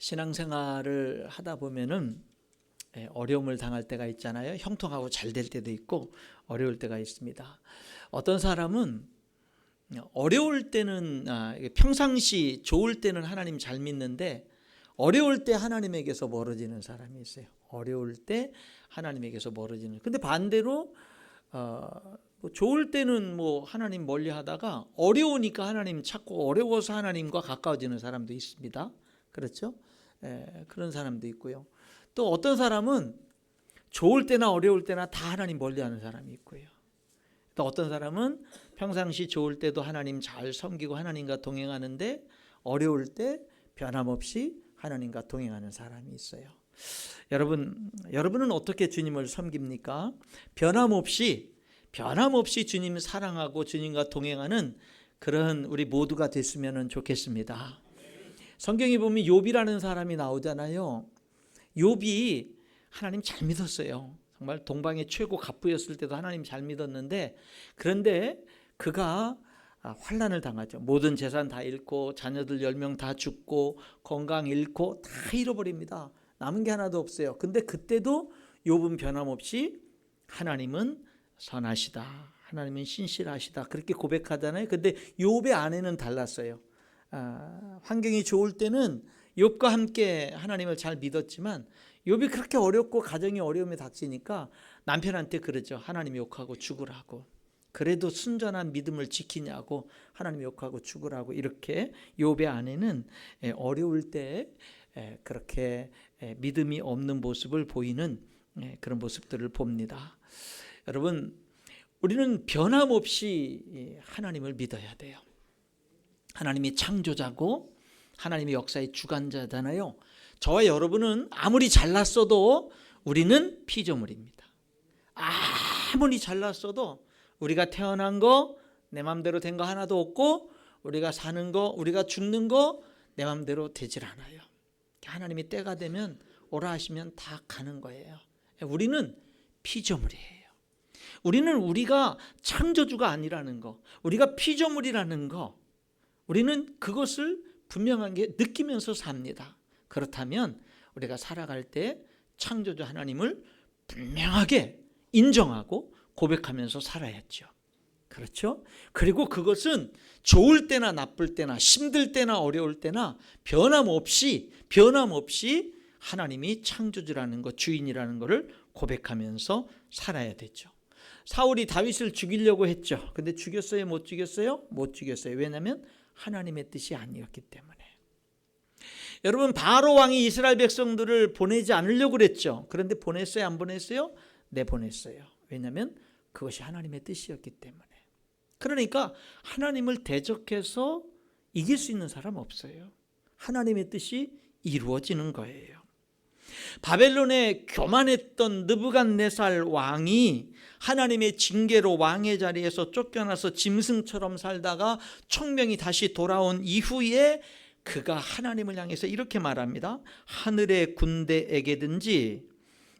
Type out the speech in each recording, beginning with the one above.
신앙생활을 하다 보면은 예, 어려움을 당할 때가 있잖아요. 형통하고 잘 될 때도 있고 어려울 때가 있습니다. 어떤 사람은 어려울 때는 아, 평상시 좋을 때는 하나님 잘 믿는데 어려울 때 하나님에게서 멀어지는 사람이 있어요. 어려울 때 하나님에게서 멀어지는. 근데 반대로 어, 뭐 좋을 때는 뭐 하나님 멀리 하다가 어려우니까 하나님 찾고 어려워서 하나님과 가까워지는 사람도 있습니다. 그렇죠? 예, 그런 사람도 있고요. 또 어떤 사람은 좋을 때나 어려울 때나 다 하나님 멀리 하는 사람이 있고요. 또 어떤 사람은 평상시 좋을 때도 하나님 잘 섬기고 하나님과 동행하는데 어려울 때 변함없이 하나님과 동행하는 사람이 있어요. 여러분, 여러분은 어떻게 주님을 섬깁니까? 변함없이 변함없이 주님을 사랑하고 주님과 동행하는 그런 우리 모두가 됐으면 좋겠습니다. 성경에 보면 욥이라는 사람이 나오잖아요. 욥이 하나님 잘 믿었어요. 정말 동방의 최고 갑부였을 때도 하나님 잘 믿었는데 그런데 그가 아, 환란을 당하죠. 모든 재산 다 잃고 자녀들 10명 다 죽고 건강 잃고 다 잃어버립니다. 남은 게 하나도 없어요. 근데 그때도 욥은 변함없이 하나님은 선하시다. 하나님은 신실하시다. 그렇게 고백하잖아요. 근데 욥의 아내는 달랐어요. 아, 환경이 좋을 때는 욥과 함께 하나님을 잘 믿었지만 욥이 그렇게 어렵고 가정이 어려움에 닥치니까 남편한테 그러죠. 하나님 욕하고 죽으라고. 그래도 순전한 믿음을 지키냐고 하나님 욕하고 죽으라고 이렇게 욥의 아내는 예, 어려울 때 예, 그렇게 예, 믿음이 없는 모습을 보이는 그런 모습들을 봅니다. 여러분 우리는 변함없이 하나님을 믿어야 돼요. 하나님이 창조자고 하나님의 역사의 주관자잖아요. 저와 여러분은 아무리 잘났어도 우리는 피조물입니다. 아무리 잘났어도 우리가 태어난 거내 맘대로 된 거 하나도 없고 우리가 사는 거 우리가 죽는 거내 맘대로 되질 않아요. 하나님이 때가 되면 오라 하시면 다 가는 거예요. 우리는 피조물이에요. 우리는 우리가 창조주가 아니라는 거, 우리가 피조물이라는 거, 우리는 그것을 분명하게 느끼면서 삽니다. 그렇다면 우리가 살아갈 때 창조주 하나님을 분명하게 인정하고 고백하면서 살아야죠. 그렇죠? 그리고 그것은 좋을 때나 나쁠 때나 힘들 때나 어려울 때나 변함없이 변함없이 하나님이 창조주라는 것, 주인이라는 것을 고백하면서 살아야 되죠. 사울이 다윗을 죽이려고 했죠. 근데 죽였어요? 못 죽였어요? 못 죽였어요. 왜냐하면 하나님의 뜻이 아니었기 때문에. 여러분 바로 왕이 이스라엘 백성들을 보내지 않으려고 그랬죠. 그런데 보냈어요? 안 보냈어요? 네 보냈어요. 왜냐하면 그것이 하나님의 뜻이었기 때문에. 그러니까 하나님을 대적해서 이길 수 있는 사람 없어요. 하나님의 뜻이 이루어지는 거예요. 바벨론에 교만했던 느부갓네살 왕이 하나님의 징계로 왕의 자리에서 쫓겨나서 짐승처럼 살다가 총명이 다시 돌아온 이후에 그가 하나님을 향해서 이렇게 말합니다. 하늘의 군대에게든지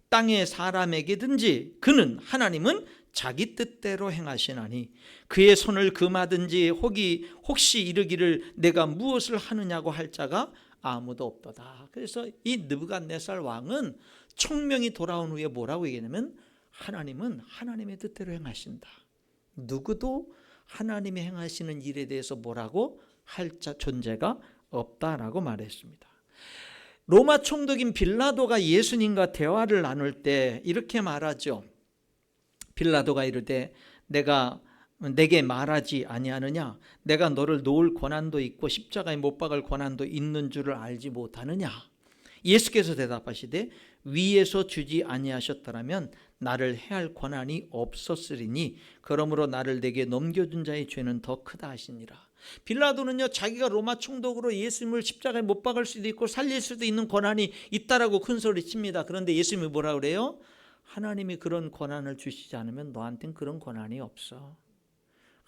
땅의 사람에게든지 그는 하나님은 자기 뜻대로 행하시나니 그의 손을 금하든지 혹이 혹시 이르기를 내가 무엇을 하느냐고 할 자가 아무도 없도다. 그래서 이 느부갓네살 왕은 총명이 돌아온 후에 뭐라고 얘기냐면 하나님은 하나님의 뜻대로 행하신다. 누구도 하나님이 행하시는 일에 대해서 뭐라고 할 자 존재가 없다라고 말했습니다. 로마 총독인 빌라도가 예수님과 대화를 나눌 때 이렇게 말하죠. 빌라도가 이르되 내가 내게 말하지 아니하느냐? 내가 너를 놓을 권한도 있고 십자가에 못 박을 권한도 있는 줄을 알지 못하느냐? 예수께서 대답하시되 위에서 주지 아니하셨더라면 나를 해할 권한이 없었으리니 그러므로 나를 내게 넘겨준 자의 죄는 더 크다 하시니라. 빌라도는요 자기가 로마 총독으로 예수님을 십자가에 못 박을 수도 있고 살릴 수도 있는 권한이 있다라고 큰 소리 칩니다. 그런데 예수님이 뭐라 그래요? 하나님이 그런 권한을 주시지 않으면 너한테는 그런 권한이 없어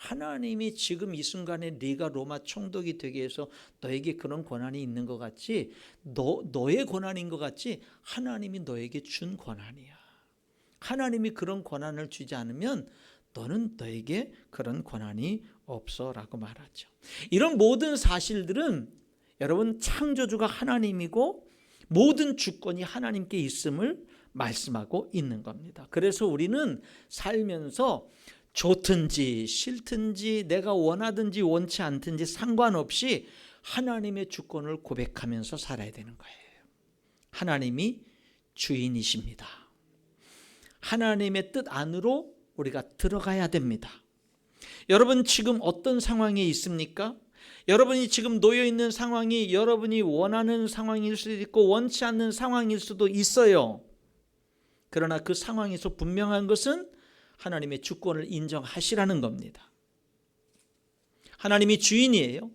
하나님이 지금 이 순간에 네가 로마 총독이 되게 해서 너에게 그런 권한이 있는 것 같지? 너, 너의 권한인 것 같지? 하나님이 너에게 준 권한이야. 하나님이 그런 권한을 주지 않으면 너는 너에게 그런 권한이 없어라고 말하죠. 이런 모든 사실들은 여러분 창조주가 하나님이고 모든 주권이 하나님께 있음을 말씀하고 있는 겁니다. 그래서 우리는 살면서 좋든지 싫든지 내가 원하든지 원치 않든지 상관없이 하나님의 주권을 고백하면서 살아야 되는 거예요. 하나님이 주인이십니다. 하나님의 뜻 안으로 우리가 들어가야 됩니다. 여러분 지금 어떤 상황에 있습니까? 여러분이 지금 놓여 있는 상황이 여러분이 원하는 상황일 수도 있고 원치 않는 상황일 수도 있어요. 그러나 그 상황에서 분명한 것은 하나님의 주권을 인정하시라는 겁니다. 하나님이 주인이에요.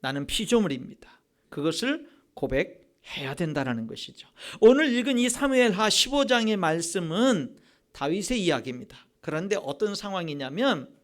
나는 피조물입니다. 그것을 고백해야 된다는 것이죠. 오늘 읽은 이 사무엘하 15장의 말씀은 다윗의 이야기입니다. 그런데 어떤 상황이냐면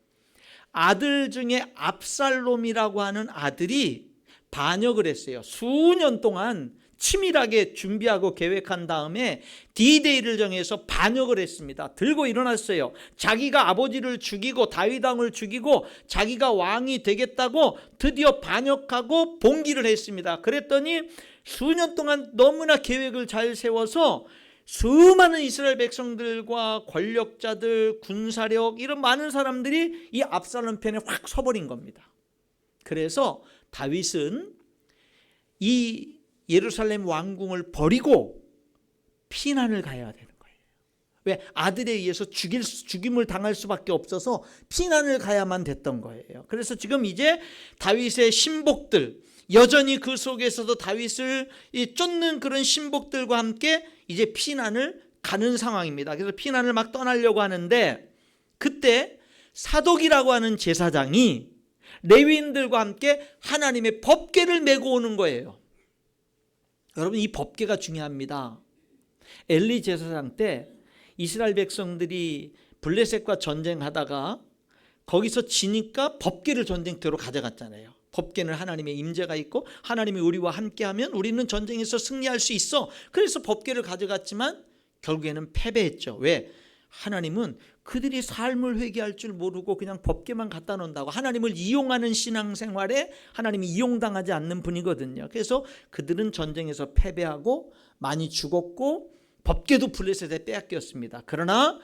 아들 중에 압살롬이라고 하는 아들이 반역을 했어요. 수년 동안 치밀하게 준비하고 계획한 다음에 디데이를 정해서 반역을 했습니다. 들고 일어났어요. 자기가 아버지를 죽이고 다윗왕을 죽이고 자기가 왕이 되겠다고 드디어 반역하고 봉기를 했습니다. 그랬더니 수년 동안 너무나 계획을 잘 세워서 수많은 이스라엘 백성들과 권력자들, 군사력 이런 많은 사람들이 이 압살롬 편에 확 서버린 겁니다. 그래서 다윗은 이 예루살렘 왕궁을 버리고 피난을 가야 되는 거예요. 왜 아들에 의해서 죽일 죽임을 당할 수밖에 없어서 피난을 가야만 됐던 거예요. 그래서 지금 이제 다윗의 신복들 여전히 그 속에서도 다윗을 쫓는 그런 신복들과 함께 이제 피난을 가는 상황입니다. 그래서 피난을 막 떠나려고 하는데 그때 사독이라고 하는 제사장이 레위인들과 함께 하나님의 법궤를 메고 오는 거예요. 여러분 이 법궤가 중요합니다. 엘리 제사장 때 이스라엘 백성들이 블레셋과 전쟁하다가 거기서 지니까 법궤를 전쟁터로 가져갔잖아요. 법궤는 하나님의 임재가 있고 하나님이 우리와 함께하면 우리는 전쟁에서 승리할 수 있어. 그래서 법궤를 가져갔지만 결국에는 패배했죠. 왜? 하나님은 그들이 삶을 회개할 줄 모르고 그냥 법계만 갖다 놓는다고 하나님을 이용하는 신앙생활에 하나님이 이용당하지 않는 분이거든요. 그래서 그들은 전쟁에서 패배하고 많이 죽었고 법계도 블레셋에 빼앗겼습니다. 그러나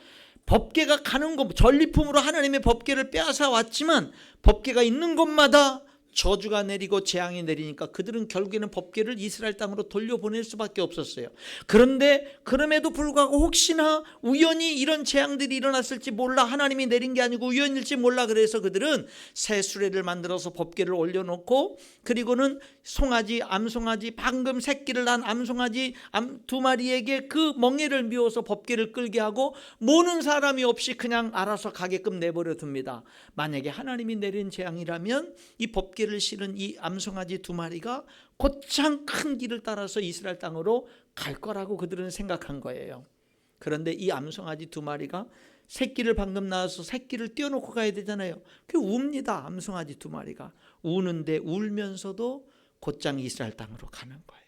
법계가 가는 곳 전리품으로 하나님의 법계를 빼앗아 왔지만 법계가 있는 곳마다 저주가 내리고 재앙이 내리니까 그들은 결국에는 법궤를 이스라엘 땅으로 돌려보낼 수밖에 없었어요. 그런데 그럼에도 불구하고 혹시나 우연히 이런 재앙들이 일어났을지 몰라 하나님이 내린 게 아니고 우연일지 몰라 그래서 그들은 새 수레를 만들어서 법궤를 올려놓고 그리고는 송아지 암송아지 방금 새끼를 낳은 암송아지 암두 마리에게 그 멍에를 미워서 법궤를 끌게 하고 모는 사람이 없이 그냥 알아서 가게끔 내버려 둡니다. 만약에 하나님이 내린 재앙이라면 이 법궤 를 실은 이 암송아지 두 마리가 곧장 큰 길을 따라서 이스라엘 땅으로 갈 거라고 그들은 생각한 거예요. 그런데 이 암송아지 두 마리가 새끼를 방금 낳아서 새끼를 띄워놓고 가야 되잖아요. 그 웁니다. 암송아지 두 마리가 우는데 울면서도 곧장 이스라엘 땅으로 가는 거예요.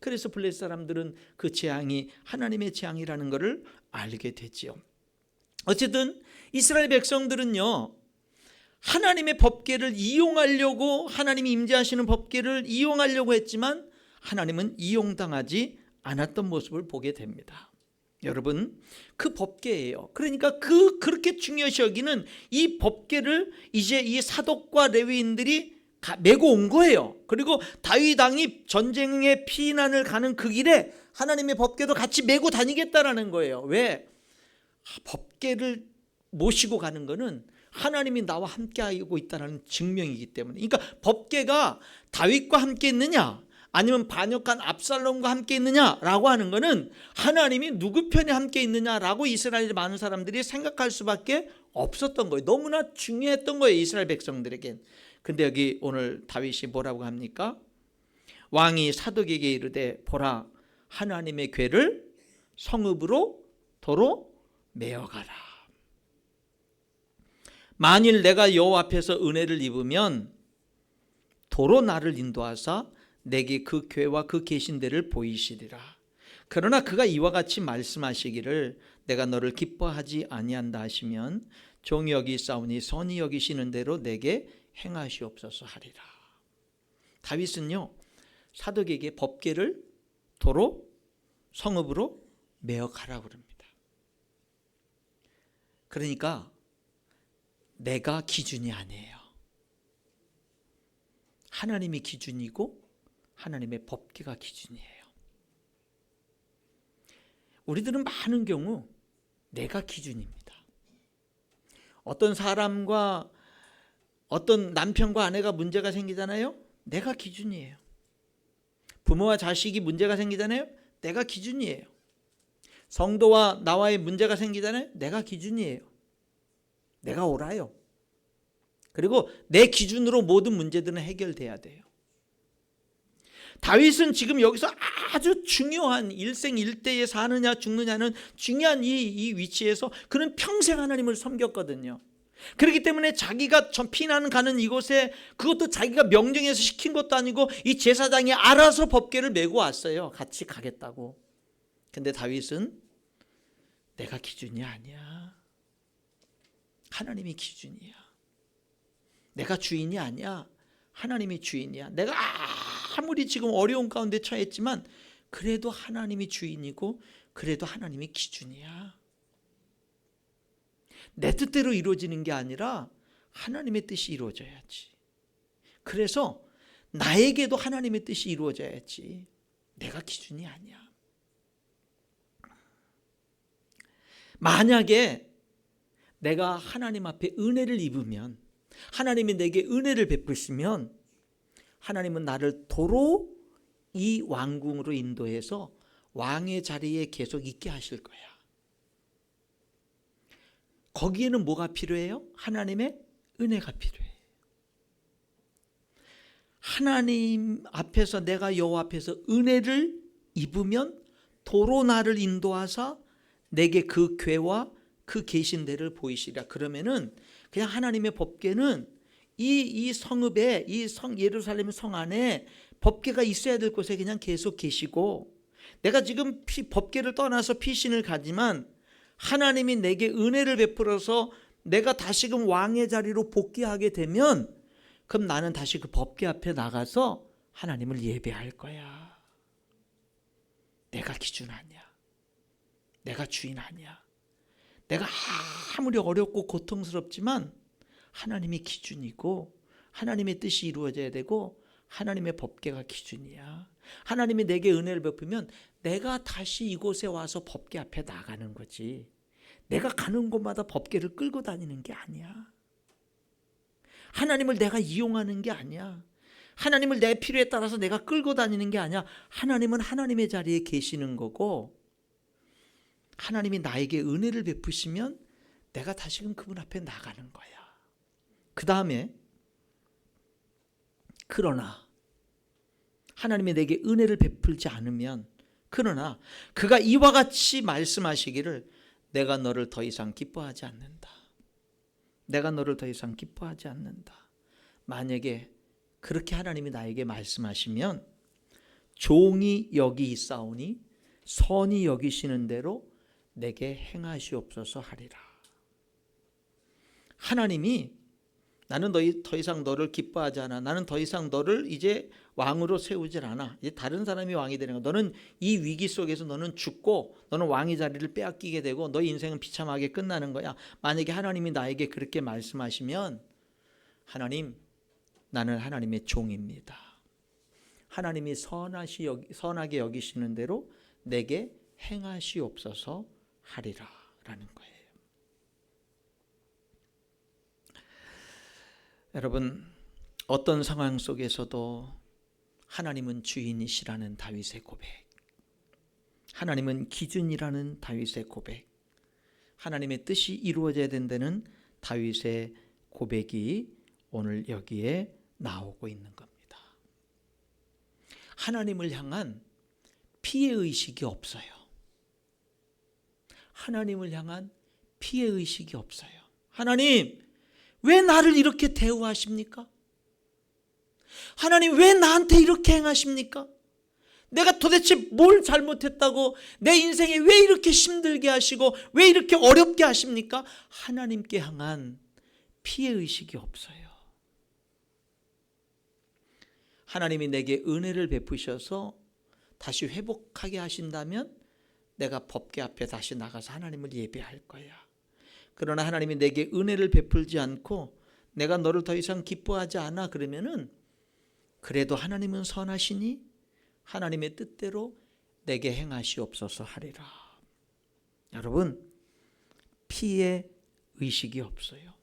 그래서 블레셋 사람들은 그 재앙이 하나님의 재앙이라는 것을 알게 되지요. 어쨌든 이스라엘 백성들은요. 하나님의 법계를 이용하려고 하나님이 임재하시는 법계를 이용하려고 했지만 하나님은 이용당하지 않았던 모습을 보게 됩니다. 여러분 그 법계예요. 그러니까 그 그렇게 중요시 여기는 이 법계를 이제 이 사독과 레위인들이 메고 온 거예요. 그리고 다윗 왕이 전쟁에 피난을 가는 그 길에 하나님의 법궤도 같이 메고 다니겠다라는 거예요. 왜? 법궤를 모시고 가는 거는 하나님이 나와 함께하고 있다는 증명이기 때문에. 그러니까 법궤가 다윗과 함께 있느냐, 아니면 반역한 압살롬과 함께 있느냐라고 하는 것은 하나님이 누구 편에 함께 있느냐라고 이스라엘 많은 사람들이 생각할 수밖에 없었던 거예요. 너무나 중요했던 거예요. 이스라엘 백성들에겐. 근데 여기 오늘 다윗이 뭐라고 합니까? 왕이 사독에게 이르되 보라 하나님의 괴를 성읍으로 도로 메어가라. 만일 내가 여호와 앞에서 은혜를 입으면 도로 나를 인도하사 내게 그 괴와 그 계신대를 보이시리라. 그러나 그가 이와 같이 말씀하시기를 내가 너를 기뻐하지 아니한다 하시면 종이 여기 싸우니 선이 여기시는 대로 내게 행하시옵소서 하리라. 다윗은요 사독에게 법계를 도로 성읍으로 메어 가라 그럽니다. 그러니까 내가 기준이 아니에요. 하나님이 기준이고 하나님의 법계가 기준이에요. 우리들은 많은 경우 내가 기준입니다. 어떤 사람과 어떤 남편과 아내가 문제가 생기잖아요. 내가 기준이에요. 부모와 자식이 문제가 생기잖아요. 내가 기준이에요. 성도와 나와의 문제가 생기잖아요. 내가 기준이에요. 내가 옳아요. 그리고 내 기준으로 모든 문제들은 해결돼야 돼요. 다윗은 지금 여기서 아주 중요한 일생 일대에 사느냐 죽느냐는 중요한 이, 이 위치에서 그는 평생 하나님을 섬겼거든요. 그렇기 때문에 자기가 전 피난 가는 이곳에 그것도 자기가 명령해서 시킨 것도 아니고 이 제사장이 알아서 법궤를 메고 왔어요. 같이 가겠다고. 근데 다윗은 내가 기준이 아니야. 하나님이 기준이야. 내가 주인이 아니야. 하나님이 주인이야. 내가 아무리 지금 어려운 가운데 처했지만 그래도 하나님이 주인이고 그래도 하나님이 기준이야. 내 뜻대로 이루어지는 게 아니라 하나님의 뜻이 이루어져야지. 그래서 나에게도 하나님의 뜻이 이루어져야지. 내가 기준이 아니야. 만약에 내가 하나님 앞에 은혜를 입으면 하나님이 내게 은혜를 베푸시면 하나님은 나를 도로 이 왕궁으로 인도해서 왕의 자리에 계속 있게 하실 거야. 거기에는 뭐가 필요해요? 하나님의 은혜가 필요해. 하나님 앞에서 내가 여호와 앞에서 은혜를 입으면 도로 나를 인도하사 내게 그 괴와 그 계신 데를 보이시리라. 그러면은 그냥 하나님의 법궤는 이, 이 성읍에 이 성 예루살렘 성 안에 법궤가 있어야 될 곳에 그냥 계속 계시고 내가 지금 피, 법궤를 떠나서 피신을 가지만 하나님이 내게 은혜를 베풀어서 내가 다시금 왕의 자리로 복귀하게 되면 그럼 나는 다시 그 법궤 앞에 나가서 하나님을 예배할 거야. 내가 기준 아니야. 내가 주인 아니야. 내가 아무리 어렵고 고통스럽지만 하나님이 기준이고 하나님의 뜻이 이루어져야 되고 하나님의 법계가 기준이야. 하나님이 내게 은혜를 베푸면 내가 다시 이곳에 와서 법계 앞에 나가는 거지. 내가 가는 곳마다 법계를 끌고 다니는 게 아니야. 하나님을 내가 이용하는 게 아니야. 하나님을 내 필요에 따라서 내가 끌고 다니는 게 아니야. 하나님은 하나님의 자리에 계시는 거고 하나님이 나에게 은혜를 베푸시면 내가 다시금 그분 앞에 나가는 거야. 그 다음에 그러나 하나님이 내게 은혜를 베풀지 않으면 그러나 그가 이와 같이 말씀하시기를 내가 너를 더 이상 기뻐하지 않는다. 내가 너를 더 이상 기뻐하지 않는다. 만약에 그렇게 하나님이 나에게 말씀하시면 종이 여기 있사오니 선이 여기시는 대로 내게 행하시옵소서 하리라. 하나님이 나는 더, 더 이상 너를 기뻐하지 않아. 나는 더 이상 너를 이제 왕으로 세우질 않아. 이제 다른 사람이 왕이 되는 거야. 너는 이 위기 속에서 너는 죽고 너는 왕의 자리를 빼앗기게 되고 너의 인생은 비참하게 끝나는 거야. 만약에 하나님이 나에게 그렇게 말씀하시면 하나님 나는 하나님의 종입니다. 하나님이 선하시 여기, 선하게 여기시는 대로 내게 행하시옵소서 하리라 라는 거예요. 여러분 어떤 상황 속에서도 하나님은 주인이시라는 다윗의 고백, 하나님은 기준이라는 다윗의 고백, 하나님의 뜻이 이루어져야 된다는 다윗의 고백이 오늘 여기에 나오고 있는 겁니다. 하나님을 향한 피해 의식이 없어요. 하나님을 향한 피해 의식이 없어요. 하나님, 왜 나를 이렇게 대우하십니까? 하나님, 왜 나한테 이렇게 행하십니까? 내가 도대체 뭘 잘못했다고 내 인생에 왜 이렇게 힘들게 하시고 왜 이렇게 어렵게 하십니까? 하나님께 향한 피해 의식이 없어요. 하나님이 내게 은혜를 베푸셔서 다시 회복하게 하신다면 내가 법계 앞에 다시 나가서 하나님을 예배할 거야. 그러나 하나님이 내게 은혜를 베풀지 않고 내가 너를 더 이상 기뻐하지 않아 그러면은 그래도 하나님은 선하시니 하나님의 뜻대로 내게 행하시옵소서 하리라. 여러분 피해 의식이 없어요.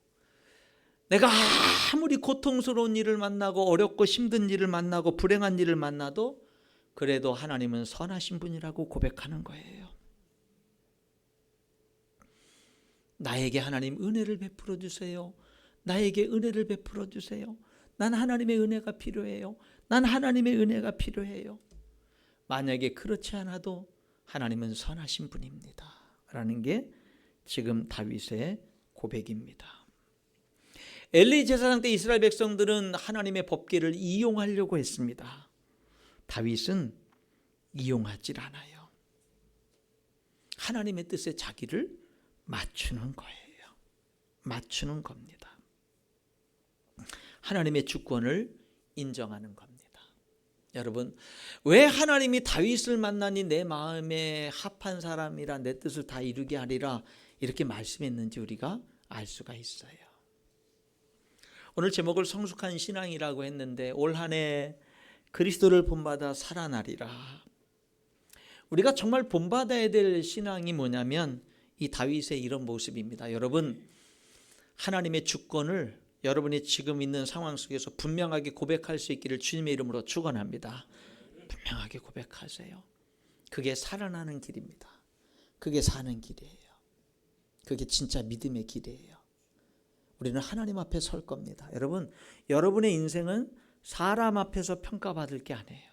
내가 아무리 고통스러운 일을 만나고 어렵고 힘든 일을 만나고 불행한 일을 만나도 그래도 하나님은 선하신 분이라고 고백하는 거예요. 나에게 하나님 은혜를 베풀어 주세요. 나에게 은혜를 베풀어 주세요. 난 하나님의 은혜가 필요해요. 난 하나님의 은혜가 필요해요. 만약에 그렇지 않아도 하나님은 선하신 분입니다. 라는 게 지금 다윗의 고백입니다. 엘리 제사장 때 이스라엘 백성들은 하나님의 법궤를 이용하려고 했습니다. 다윗은 이용하질 않아요. 하나님의 뜻에 자기를 맞추는 거예요. 맞추는 겁니다. 하나님의 주권을 인정하는 겁니다. 여러분, 왜 하나님이 다윗을 만나니 내 마음에 합한 사람이라 내 뜻을 다 이루게 하리라 이렇게 말씀했는지 우리가 알 수가 있어요. 오늘 제목을 성숙한 신앙이라고 했는데 올 한 해 그리스도를 본받아 살아나리라. 우리가 정말 본받아야 될 신앙이 뭐냐면 이 다윗의 이런 모습입니다. 여러분 하나님의 주권을 여러분이 지금 있는 상황 속에서 분명하게 고백할 수 있기를 주님의 이름으로 축원합니다. 분명하게 고백하세요. 그게 살아나는 길입니다. 그게 사는 길이에요. 그게 진짜 믿음의 길이에요. 우리는 하나님 앞에 설 겁니다. 여러분, 여러분의 인생은 사람 앞에서 평가받을 게 아니에요.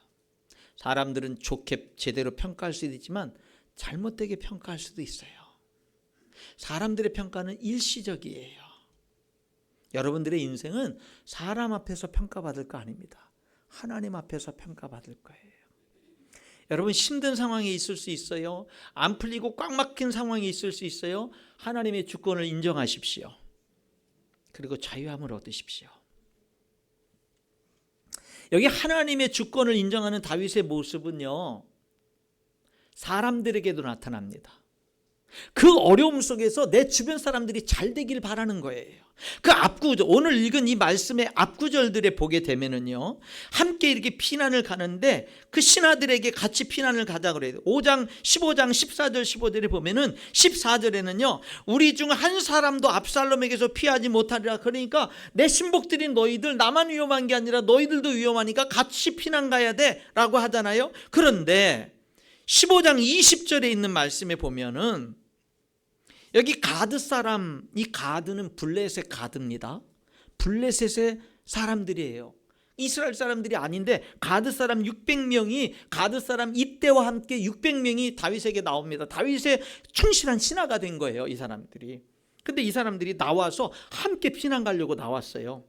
사람들은 좋게 제대로 평가할 수도 있지만 잘못되게 평가할 수도 있어요. 사람들의 평가는 일시적이에요. 여러분들의 인생은 사람 앞에서 평가받을 거 아닙니다. 하나님 앞에서 평가받을 거예요. 여러분 힘든 상황에 있을 수 있어요. 안 풀리고 꽉 막힌 상황에 있을 수 있어요. 하나님의 주권을 인정하십시오. 그리고 자유함을 얻으십시오. 여기 하나님의 주권을 인정하는 다윗의 모습은요. 사람들에게도 나타납니다. 그 어려움 속에서 내 주변 사람들이 잘 되길 바라는 거예요. 그 앞구절 오늘 읽은 이 말씀의 앞구절들에 보게 되면은요 함께 이렇게 피난을 가는데 그 신하들에게 같이 피난을 가자 그래요. 5장 15장 14절 15절에 보면은 14절에는요 우리 중 한 사람도 압살롬에게서 피하지 못하리라. 그러니까 내 신복들인 너희들 나만 위험한 게 아니라 너희들도 위험하니까 같이 피난 가야 돼라고 하잖아요. 그런데 15장 20절에 있는 말씀에 보면은 여기 가드 사람 이 가드는 블레셋 가드입니다. 블레셋의 사람들이에요. 이스라엘 사람들이 아닌데 가드 사람 600명이 가드 사람 이때와 함께 600명이 다윗에게 나옵니다. 다윗의 충실한 신하가 된 거예요, 이 사람들이. 근데 이 사람들이 나와서 함께 피난 가려고 나왔어요.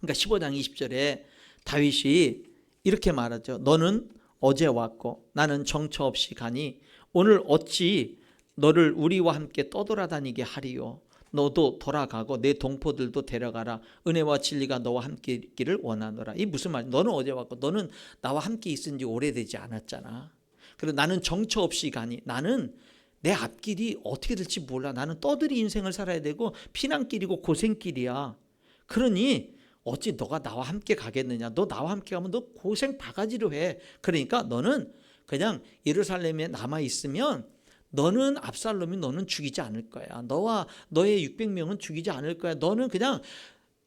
그러니까 15장 20절에 다윗이 이렇게 말하죠. 너는 어제 왔고 나는 정처 없이 가니 오늘 어찌 너를 우리와 함께 떠돌아다니게 하리요. 너도 돌아가고 내 동포들도 데려가라. 은혜와 진리가 너와 함께 있기를 원하노라. 이 무슨 말? 너는 어제 왔고 너는 나와 함께 있은 지 오래되지 않았잖아. 그리고 나는 정처 없이 가니 나는 내 앞길이 어떻게 될지 몰라. 나는 떠들이 인생을 살아야 되고 피난길이고 고생길이야. 그러니 어찌 너가 나와 함께 가겠느냐? 너 나와 함께 가면 너 고생 바가지로 해. 그러니까 너는 그냥 예루살렘에 남아 있으면 너는 압살롬이 너는 죽이지 않을 거야. 너와 너의 600명은 죽이지 않을 거야. 너는 그냥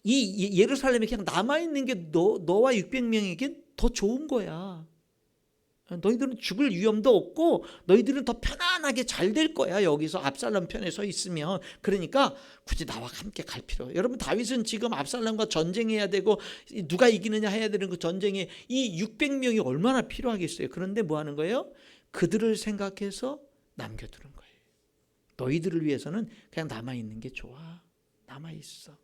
이 예루살렘에 그냥 남아 있는 게 너 너와 600명에게 더 좋은 거야. 너희들은 죽을 위험도 없고 너희들은 더 편안하게 잘 될 거야 여기서 압살롬 편에 서 있으면 그러니까 굳이 나와 함께 갈 필요 여러분 다윗은 지금 압살롬과 전쟁해야 되고 누가 이기느냐 해야 되는 그 전쟁에 이 600명이 얼마나 필요하겠어요 그런데 뭐 하는 거예요 그들을 생각해서 남겨두는 거예요. 너희들을 위해서는 그냥 남아 있는 게 좋아. 남아 있어.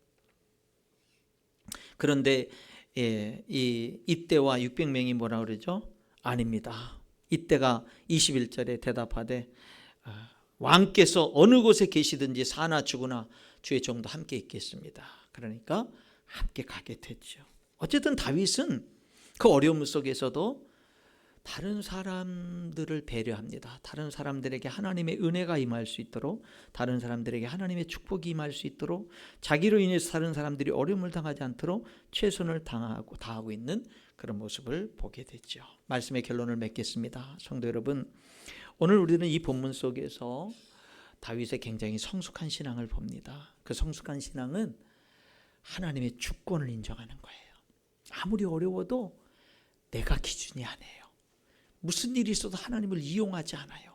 그런데 예, 이 이때와 600명이 뭐라 그러죠? 아닙니다. 이때가 21절에 대답하되 아, 왕께서 어느 곳에 계시든지 사나 죽으나 주의 종도 함께 있겠습니다. 그러니까 함께 가게 됐죠. 어쨌든 다윗은 그 어려움 속에서도 다른 사람들을 배려합니다. 다른 사람들에게 하나님의 은혜가 임할 수 있도록 다른 사람들에게 하나님의 축복이 임할 수 있도록 자기로 인해서 다른 사람들이 어려움을 당하지 않도록 최선을 당하고 다하고 있는 그런 모습을 보게 되죠. 말씀의 결론을 맺겠습니다. 성도 여러분, 오늘 우리는 이 본문 속에서 다윗의 굉장히 성숙한 신앙을 봅니다. 그 성숙한 신앙은 하나님의 주권을 인정하는 거예요. 아무리 어려워도 내가 기준이 아니에요. 무슨 일이 있어도 하나님을 이용하지 않아요.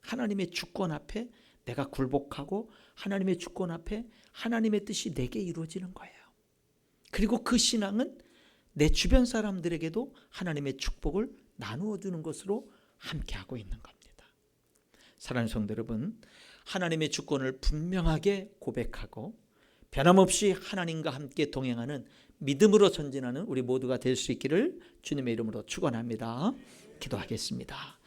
하나님의 주권 앞에 내가 굴복하고 하나님의 주권 앞에 하나님의 뜻이 내게 이루어지는 거예요. 그리고 그 신앙은 내 주변 사람들에게도 하나님의 축복을 나누어 주는 것으로 함께 하고 있는 겁니다. 사랑하는 성도 여러분, 하나님의 주권을 분명하게 고백하고 변함없이 하나님과 함께 동행하는 믿음으로 전진하는 우리 모두가 될 수 있기를 주님의 이름으로 축원합니다. 기도하겠습니다.